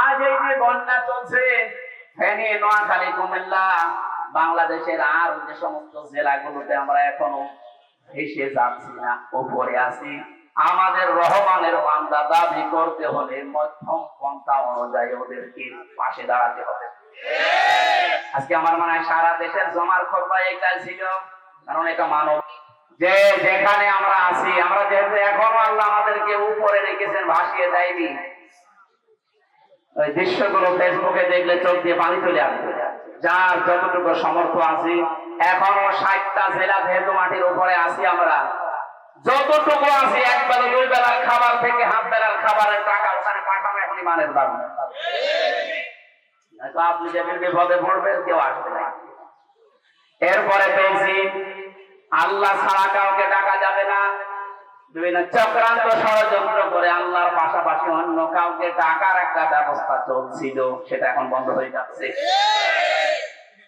আজ এই যে বন্যা চলছে, ফেনী, নোয়াখালী, কুমিল্লা, বাংলাদেশের আর যে সমস্ত জেলাগুলোতে আমরা এখনও ভেসে যাচ্ছি না উপরে আছি। আমাদের রহমানের বান্দা দাবি করতে হলে মধ্যম পন্থা অনুযায়ী ওদেরকে পাশে দাঁড়াতে হবে। আজকে আমার মনে হয় সারা দেশের জমার খোরবা এইটাই ছিল, কারণ এটা মানব। যে যেখানে আমরা আছি, আমরা যেহেতু এখনও আল্লাহ আমাদেরকে উপরে রেখেছেন, ভাসিয়ে দেয়নি ওই দৃশ্যগুলো ফেসবুকে দেখলে চোখ দিয়ে পানি চলে আসবে। যার যতটুকু সমর্থ আছি, এখনও ষাটটা জেলা যেহেতু মাটির উপরে আছি আমরা। যতটুকু আছি এক বেলা দুই বেলার খাবার থেকে হাফ বেলার খাবারের টাকা ওখানে পাঠানো এখন ইমানের নয়তো আপনি যেমন বিপদে পড়বেন, কেউ আসবে না। এরপরে পেয়েছি, আল্লাহ ছাড়া কাউকে ডাকা যাবে না। বিভিন্ন চক্রান্ত ষড়যন্ত্র করে আল্লাহর পাশাপাশি অন্য কাউকে ডাকার একটা ব্যবস্থা চলছিল, সেটা এখন বন্ধ হয়ে যাচ্ছে।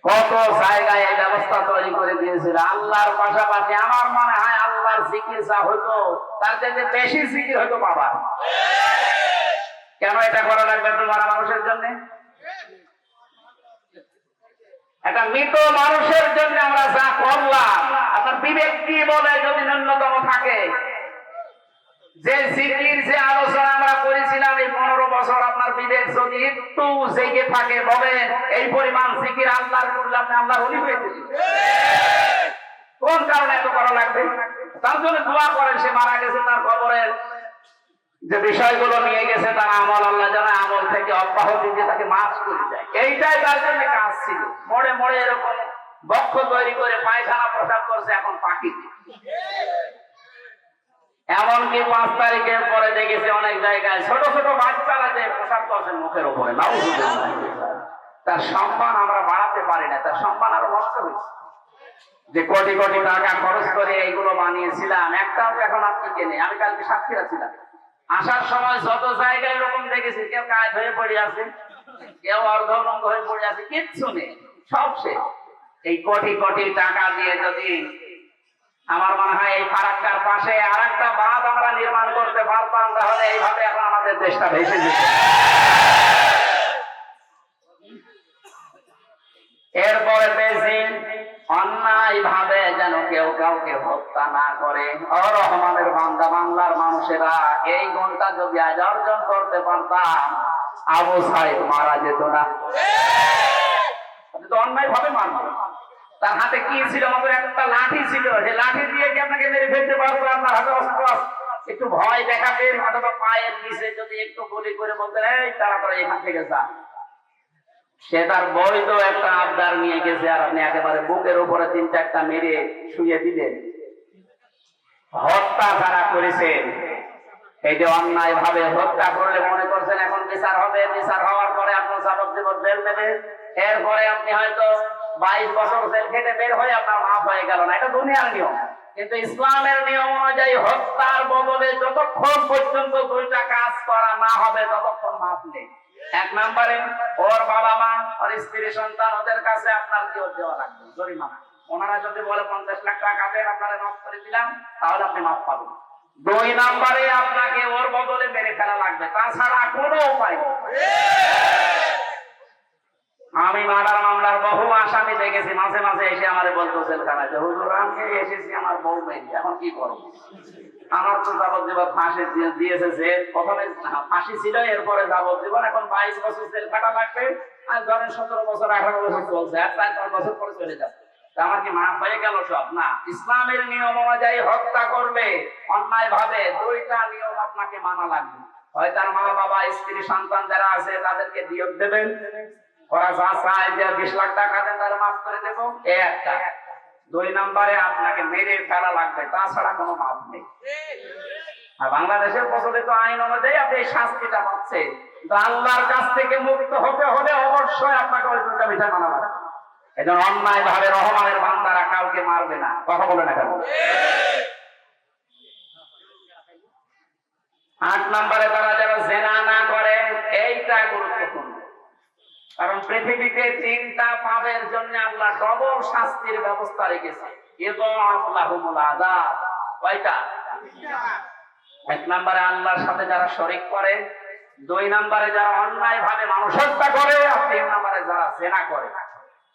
কত জায়গায় এই ব্যবস্থা তৈরি করে দিয়েছিল, আল্লাহর পাশাপাশি আমার মনে হয় আল্লাহর চিকিৎসা হতো তার চাইতে বেশি জিকির হতো বাবা কেন এটা করা লাগবে তোমার মানুষের জন্য? একটা মৃত মানুষের জন্য আমরা যা করলাম, আপনার বিবেক কি বলে যদি ন্যূনতম থাকে? যে জিকির যে আলোচনা আমরা করেছিলাম এই পনেরো বছর আপনার বিবেক যদি একটু জেগে থাকে, বলে এই পরিমাণ জিকির আল্লাহর করলে আপনি আল্লাহর অলি হয়ে কোন কারণে এত করা লাগবে? তার জন্য দোয়া করেন, সে মারা গেছে তার খবরের যে বিষয়গুলো নিয়ে গেছে, তার আমল আল্লাহ যেন আমল থেকে অব্যাহতি দিয়ে তাকে মাফ করে যায় এইটাই তার জন্য কাজ ছিল। মোড়ে মোড়ে এরকম বক্ষ তৈরি করে পায়খানা প্রসাদ করছে এখন পাখিতে এমনকি পাঁচ তারিখের পরে দেখেছি অনেক জায়গায় ছোট ছোট বাচ্চারা যে প্রসাদ করছে মুখের উপরে তার সম্মান আমরা বাড়াতে পারি না, তার সম্মান আরও নষ্ট হয়েছে। যে কোটি কোটি টাকা খরচ করে এইগুলো বানিয়েছিলাম, একটাও এখন আপনি কেনে আমি কালকে সাক্ষীরা ছিলাম। আসার সময় যত জায়গায় এরকম দেখেছি, কেউ কাজ হয়ে পড়ে আছে, কেউ অর্ধলঙ্গ হয়ে পড়ে আছে, কিচ্ছু নেই, সব শেষ। এই কোটি কোটি টাকা দিয়ে যদি আমার মনে হয় এই ফারাক্কার পাশে আর একটা বাঁধ আমরা নির্মাণ করতে পারতাম তাহলে এইভাবে এখন আমাদের দেশটা ভেসে যেত। এরপরে পেয়েছি অন্যায় ভাবে যেন কেউ কাউকে হত্যা না করে। ও রহমানের বান্দা বাংলার মানুষেরা এই গুণটা যদি আজ অর্জন করতে পারতাম আবু সাহেব মারা যেত না। তো অন্যায় ভাবে মারবেন তার হাতে কি ছিল? আমাদের একটা লাঠি ছিল। যে লাঠি দিয়ে কি আপনাকে মেরে ফেলতে পারব? আপনার হাতে অস্ত্র একটু ভয় দেখাতেন অথবা পায়ের নিচে যদি একটু গুলি করে বলতেন, এই তাড়াতাড়ি এখান থেকে যা। সে তার বৈধ একটা আবদার নিয়ে গেছে, আর আপনি একেবারে বুকের উপরে তিন চারটা মেরে শুয়ে দিলেন। হত্যা যারা করেছেন, এই যে অন্যায় ভাবে হত্যা করলে মনে করছেন এখন বিচার হবে, বিচার হওয়ার পরে আপনার যাবজ্জীবন জেল দেবে। এরপরে আপনি হয়তো বাইশ বছর জেল খেটে বের হয়ে আপনার মাফ হয়ে গেল না, এটা দুনিয়ার নিয়ম। কিন্তু ইসলামের নিয়ম অনুযায়ী হত্যার বদলে যতক্ষণ পর্যন্ত দুইটা কাজ করা না হবে, ততক্ষণ মাফ নেই। এক নম্বরে, ওর বাবা মা, ওর স্ত্রী, সন্তান, ওদের কাছে আপনার জীবন দেওয়া লাগবে জরিমানা। ওনারা যদি বলে পঞ্চাশ লাখ টাকা দেন, আপনারা মাফ করে দিলাম, তাহলে আপনি মাফ পাবেন। দুই নম্বরে, আপনাকে ওর বদলে মেরে ফেলা লাগবে, তাছাড়া কোনো উপায় নেই। আমি মার্ডার মামলার বহু আসামি দেখেছি, মাঝে মাঝে এসে আমারে বলতো যে, হুজুর, আমি এসেছি আমার বউ এখন কি করব? আমার তো যাবজ্জীবন ফাঁসি দিয়েছে যে, প্রথমে ফাঁসি ছিল, এরপরে যাবজ্জীবন, এখন বাইশ বছর কাটা লাগবে, আর ধরেন সতেরো বছর, আঠারো বছর চলছে, আর চার পাঁচ বছর পরে চলে যাবে। আমার কি মাফ হয়ে গেল সব? না। ইসলামের নিয়ম অনুযায়ী হত্যা করবে অন্যায় ভাবে দুইটা নিয়ম আপনাকে মানা লাগবে। হয় তার মা বাবা স্ত্রী, সন্তান যারা আছে, তাদেরকে দিয়ত দেবেন। বাংলাদেশের প্রচলিত আইন অনুযায়ী আপনি এই শাস্তিটা পাচ্ছেন। আল্লাহর কাছ থেকে মুক্ত হতে হলে অবশ্যই আপনাকে ওই দুটা বিষয় মানা লাগবে। অন্যায় ভাবে রহমানের বান্দারা কাউকে মারবে না। কথা বলে না কেন আট নম্বরে তারা যেন জেনা না করে এইটা গুরুত্বপূর্ণ। কারণ পৃথিবীতে তিনটা পাপের জন্য আল্লাহ ডবল শাস্তির ব্যবস্থা রেখেছে। এক নম্বরে আল্লাহর সাথে যারা শরীক করে, দুই নম্বরে যারা অন্যায় ভাবে মানুষ হত্যা করে, আর তিন নম্বরে যারা সেনা করে।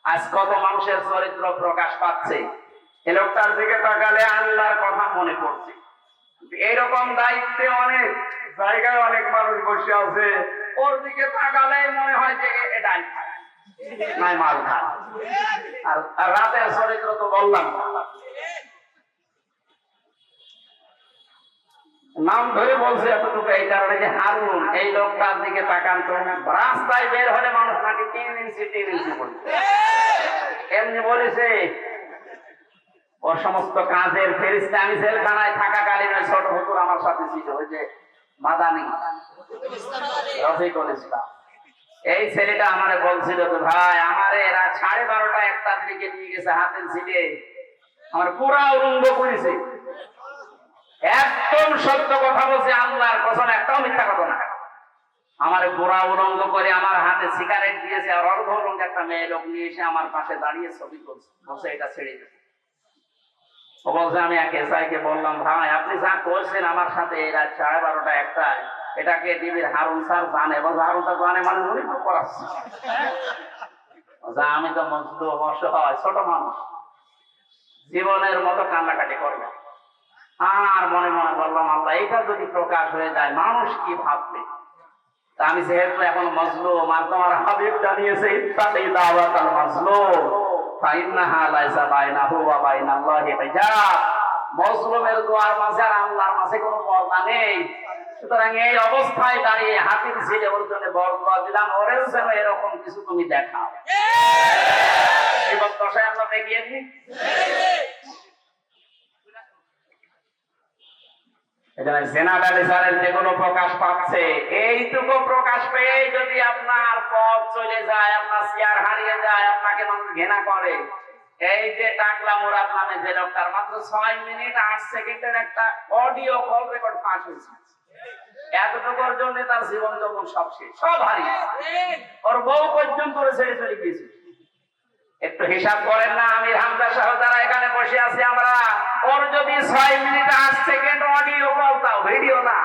আজ কত মানুষের চরিত্র প্রকাশ পাচ্ছে। এ লোকটার দিকে তাকালে আল্লাহর কথা মনে পড়ছে। এরকম দায়িত্বে অনেক জায়গায় অনেক মানুষ বসে আছে। ওর দিকে তাকালেই মনে হয় যে এ- এটাই খায়। নাই মাল খায় আর রাতের চরিত্র তো বললাম নাম ধরে বলছে এতটুকু, এই কারণে যে হারুন, এই লোকটার দিকে তাকান তো রাস্তায় বের হলে মানুষ নাকি তিন ইঞ্চি তিন ইঞ্চি বলছে এমনি বলেছে ওর সমস্ত কাজের ফেরিস্তে আমি জেলখানায় থাকাকালীন ছোট হুতুর আমার সাথে ছিল, ওই যে মাদানি। রফিকুল ইসলাম। এই ছেলেটা আমারে বলছিল তো ভাই, আমার এরা সাড়ে বারোটা একটার দিকে নিয়ে গেছে হাতের ছিলে আমার পুরা উলঙ্গ করেছে। একদম সত্য কথা বলছে, আল্লাহর কসম, একটাও মিথ্যা কথা না। আমার গোড়া উলঙ্গ করে আমার হাতে সিগারেট দিয়েছে আর অর্ধ উলঙ্গ একটা মেয়ে লোক নিয়ে এসে আমার পাশে দাঁড়িয়ে ছবি করছে বলছে, এটা ছেড়ে দেবে ও বলছে, আমি এক এসআইকে বললাম, ভাই, আপনি যা করছেন আমার সাথে এই রাত সাড়ে বারোটা একটায় এটাকে ডিবির হারুন স্যার জানে বলছে হারুন স্যার জানে মানে উনি তো করাচ্ছে বলছে, আমি তো মজদু অসহায় ছোট মানুষ। জীবনের মতো কান্নাকাটি করবে আর মনে মনে বললাম আল্লাহ এটা যদি প্রকাশ হয়ে যায় মানুষ কি ভাববে? আমি যেহেতু এখন মজলু আর তোমার হাবিব জানিয়েছে ইত্তাদি দাওয়াত আল মজলু ফাইন্নাহা লাইসা বাইনাহু ওয়া বাইনাল্লাহি হিজাব মজলুমের দোয়ার মাঝে আর আল্লাহর মাঝে কোনো পর্দা নেই। সুতরাং এই অবস্থায় দাঁড়িয়ে হাতির ছিলে ওর জন্য বরদোয়া দিলাম। ওরেও যেন এরকম কিছু তুমি দেখাও। এবং দশায় আমরা দেখিয়ে দিই এখানে রিসার্চের যেগুলো প্রকাশ পাচ্ছে এইটুকু প্রকাশ পেয়ে যদি আপনার পথ চলে যায় আপনার চেয়ার হারিয়ে যায় আপনাকে মানুষ ঘৃণা করে এই যে টাকলা মুরাদ নামে যে লোকটার মাত্র ছয় মিনিট আট সেকেন্ডের একটা অডিও কল রেকর্ড ফাঁস হয়েছে জন্য তার জীবন যৌবন সব শেষ, সব হারিয়ে ওর বউ পর্যন্ত ছেড়ে চলে গিয়েছে। একটু হিসাব করেন না আমি হামজা সহ যারা এখানে বসে আছি আমরা, ওর যদি ছয় মিনিট আট সেকেন্ড অডিও বলতাম ভিডিও না।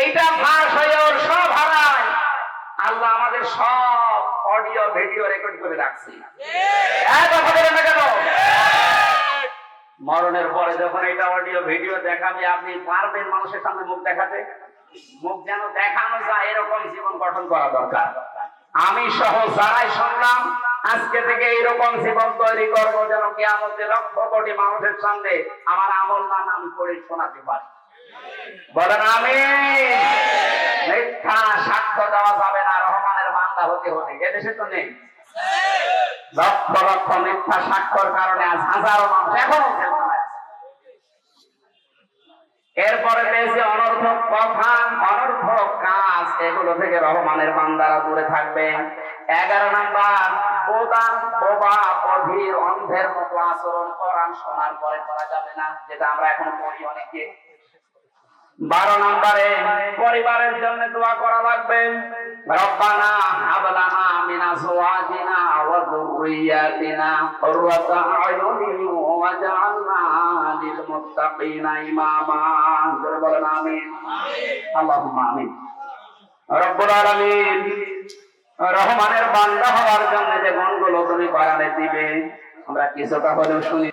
এইটা ফাঁস হয়ে ওর সব হারায়। আল্লাহ আমাদের সব অডিও, ভিডিও রেকর্ড করে রাখছি। মরণের পরে যখন এটা অডিও, ভিডিও দেখাবে, আপনি পারবেন মানুষের সামনে মুখ দেখাতে? মুখ যেন দেখানো যায়, এরকম জীবন গঠন করা দরকার। আমি সহ যারাই শুনলাম, আজকে থেকে এরকম জীবন তৈরি করব যেন কেয়ামতে লক্ষ কোটি মানুষের সামনে আমার আমল নাম আমি করে শোনাতে পারি। বলেন আমি মিথ্যা সাক্ষ্য দেওয়া যাবে না, রহমানের বান্দা হতে হতে এদেশে তো নেই। লক্ষ লক্ষ মিথ্যা সাক্ষর কারণে আজ হাজারো মানুষ এখনও। এরপরে পেয়েছে অনর্থক কথা, অনর্থক কাজ, এগুলো থেকে রহমানের বান্দারা দূরে থাকবে। এগারো নাম্বার, বোদা, বোবা অন্ধের মতো আচরণ করান শোনার পরে করা যাবে না, যেটা আমরা এখন অনেকে। বারো নম্বরে, পরিবারের জন্য দোয়া করা লাগবে। রব্বানা হাবলানা মিন আজওয়াজিনা ওয়া ওয়াজআলনা লিল রহমানের বান্দা হওয়ার জন্য যে গুণগুলো তুমি বাড়ালে দিবে আমরা কিছুটা হলেও শুনি।